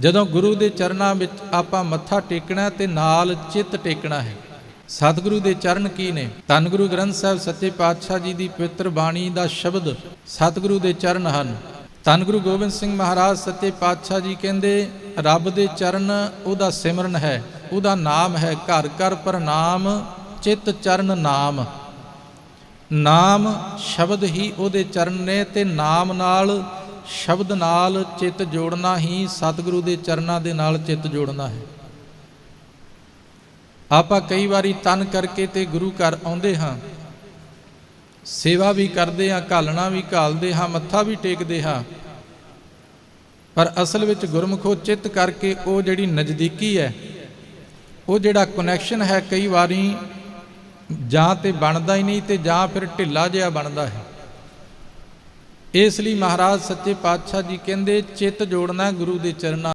ਜਦੋਂ ਗੁਰੂ ਦੇ ਚਰਨਾਂ ਵਿੱਚ ਆਪਾਂ ਮੱਥਾ ਟੇਕਣਾ ਤੇ ਨਾਲ ਚਿੱਤ ਟੇਕਣਾ ਹੈ। ਸਤਿਗੁਰੂ ਦੇ ਚਰਨ ਕੀ ਨੇ? ਧੰਨ ਗੁਰੂ ਗ੍ਰੰਥ ਸਾਹਿਬ ਸੱਚੇ ਪਾਤਸ਼ਾਹ ਜੀ ਦੀ ਪਵਿੱਤਰ ਬਾਣੀ ਦਾ ਸ਼ਬਦ ਸਤਿਗੁਰੂ ਦੇ ਚਰਨ ਹਨ। ਧੰਨ ਗੁਰੂ ਗੋਬਿੰਦ ਸਿੰਘ ਮਹਾਰਾਜ ਸੱਚੇ ਪਾਤਸ਼ਾਹ ਜੀ ਕਹਿੰਦੇ, ਰੱਬ ਦੇ ਚਰਨ ਉਹਦਾ ਸਿਮਰਨ ਹੈ, ਉਹਦਾ ਨਾਮ ਹੈ ਘਰ ਘਰ ਪ੍ਰਣਾਮ ਚਿੱਤ ਚਰਨ ਨਾਮ। ਨਾਮ ਸ਼ਬਦ ਹੀ ਉਹਦੇ ਚਰਨ ਨੇ ਤੇ ਨਾਮ ਨਾਲ ਸ਼ਬਦ ਨਾਲ ਚਿੱਤ ਜੋੜਨਾ ਹੀ ਸਤਿਗੁਰੂ ਦੇ ਚਰਨਾਂ ਦੇ ਨਾਲ ਚਿੱਤ ਜੋੜਨਾ ਹੈ। ਆਪਾਂ ਕਈ ਵਾਰੀ ਤਨ ਕਰਕੇ ਤੇ ਗੁਰੂ ਘਰ ਆਉਂਦੇ ਹਾਂ, ਸੇਵਾ ਵੀ ਕਰਦੇ ਹਾਂ, ਘਾਲਣਾ ਵੀ ਘਾਲਦੇ ਹਾਂ, ਮੱਥਾ ਵੀ ਟੇਕਦੇ ਹਾਂ, ਪਰ ਅਸਲ ਵਿੱਚ ਗੁਰਮੁਖੋ ਚਿੱਤ ਕਰਕੇ ਉਹ ਜਿਹੜੀ ਨਜ਼ਦੀਕੀ ਹੈ, ਉਹ ਜਿਹੜਾ ਕਨੈਕਸ਼ਨ ਹੈ ਕਈ ਵਾਰੀ ਜਾਂ ਤੇ ਬਣਦਾ ਹੀ ਨਹੀਂ ਤੇ ਜਾਂ ਫਿਰ ਢਿੱਲਾ ਜਿਹਾ ਬਣਦਾ ਹੈ। ਇਸ ਲਈ ਮਹਾਰਾਜ ਸੱਚੇ ਪਾਤਸ਼ਾਹ ਜੀ ਕਹਿੰਦੇ ਚਿੱਤ ਜੋੜਨਾ ਗੁਰੂ ਦੇ ਚਰਨਾਂ